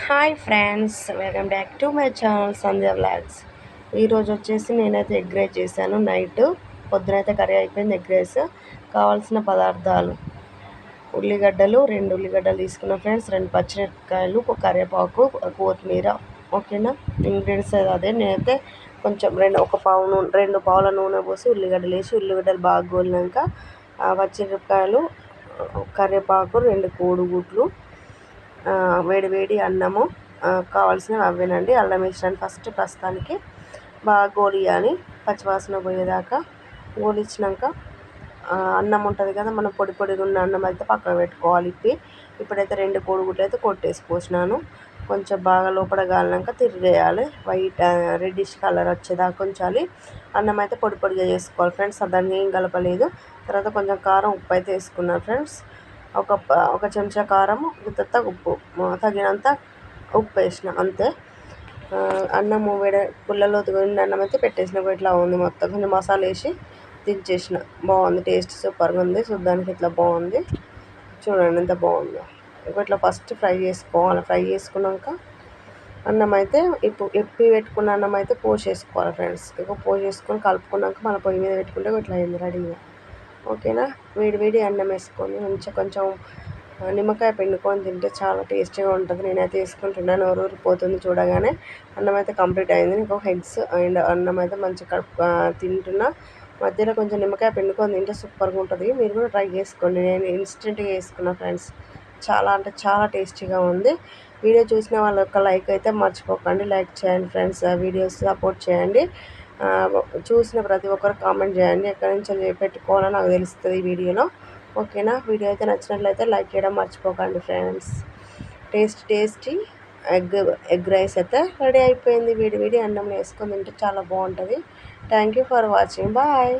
Hi friends welcome back to my channel Sandhya vlogs ఈరోజు వచ్చేసి నేనైతే ఎగ్ రైస్ చేశాను నైట్. పొద్దునైతే కర్రీ అయిపోయింది ఎగ్ రైస్. కావాల్సిన పదార్థాలు. ఉల్లిగడ్డలు రెండు ఉల్లిగడ్డలు తీసుకున్న ఫ్రెండ్స్. రెండు పచ్చిమిరపకాయలు కరివేపాకు కొత్తిమీర. ఓకేనా? ఇంగ్రీడియంట్స్ అదే. నేనైతే కొంచెం రెండు ఒక పావు నూనె రెండు పావుల నూనె పోసి ఉల్లిగడ్డలు వేసి ఉల్లిగడ్డలు బాగా గోలినాక పచ్చిమిరపకాయలు కరివేపాకు రెండు కోడిగుడ్లు వేడివేడి అన్నము కావాల్సినవి అవేనండి అల్లం వేసినాను ఫస్ట్ ప్రస్తుతానికి. బాగా గోలియాలి. పచ్చివాసన పోయేదాకా గోలిచ్చినాక అన్నం ఉంటుంది కదా మనం పొడి పొడిగా ఉన్న అన్నం అయితే పక్కన పెట్టుకోవాలి ఇప్పి. ఇప్పుడైతే రెండు కోడిగుడ్లు అయితే కొట్టేసి పోసినాను కొంచెం బాగా లోపల గాలినాక తిరిగేయాలి. వైట్ రెడ్డిష్ కలర్ వచ్చేదాకా ఉంచాలి. అన్నం అయితే పొడి పొడిగా చేసుకోవాలి. ఫ్రెండ్స్ దాన్ని ఏం కలపలేదు. తర్వాత కొంచెం కారం ఉప్పు అయితే వేసుకున్నాను ఫ్రెండ్స్ ఒక ఒక చెంచా కారం ఇంత ఉప్పు తగినంత ఉప్పు వేసిన అంతే. అన్నము వేడ పుల్లలో అన్నం అయితే పెట్టేసిన ఇట్లా ఉంది మొత్తం. కొంచెం మసాలా వేసి దించేసిన. బాగుంది టేస్ట్ సూపర్గా ఉంది చూడ్డానికి ఇట్లా బాగుంది. చూడండి ఎంత బాగుందో. ఇట్లా ఫస్ట్ ఫ్రై చేసుకోవాలి. ఫ్రై చేసుకున్నాక అన్నం అయితే ఇప్పుడు ఎప్పి పెట్టుకున్న అన్నం అయితే పోసేసుకోవాలి ఫ్రెండ్స్. ఇక పోసేసుకొని కలుపుకున్నాక మన పొయ్యి మీద పెట్టుకుంటే ఇట్లా అయింది రెడీగా. ఓకేనా? వేడి వేడి అన్నం వేసుకొని మంచిగా కొంచెం నిమ్మకాయ పిండుకొని తింటే చాలా టేస్టీగా ఉంటుంది. నేనైతే వేసుకుంటున్నాను నోరు పోతుంది చూడగానే. అన్నం అయితే కంప్లీట్ అయింది. ఇంకో హెగ్స్ అండ్ అన్నం అయితే మంచిగా కడుపు తింటున్నా. మధ్యలో కొంచెం నిమ్మకాయ పిండుకొని తింటే సూపర్గా ఉంటుంది. మీరు కూడా ట్రై చేసుకోండి. నేను ఇన్స్టెంట్గా వేసుకున్నా ఫ్రెండ్స్. చాలా అంటే చాలా టేస్టీగా ఉంది. వీడియో చూసిన వాళ్ళ యొక్క లైక్ అయితే మర్చిపోకండి. లైక్ చేయండి ఫ్రెండ్స్. వీడియోస్ సపోర్ట్ చేయండి. చూసిన ప్రతి ఒక్కరు కామెంట్ చేయండి. ఎక్కడి నుంచి పెట్టుకోవాలో నాకు తెలుస్తుంది ఈ వీడియోలో. ఓకేనా? వీడియో అయితే నచ్చినట్లయితే లైక్ చేయడం మర్చిపోకండి friends. Taste tasty egg egg rice అయితే రెడీ అయిపోయింది. వీడి వీడి అన్నం వేసుకొని తింటే చాలా బాగుంటుంది. Thank you for watching. Bye.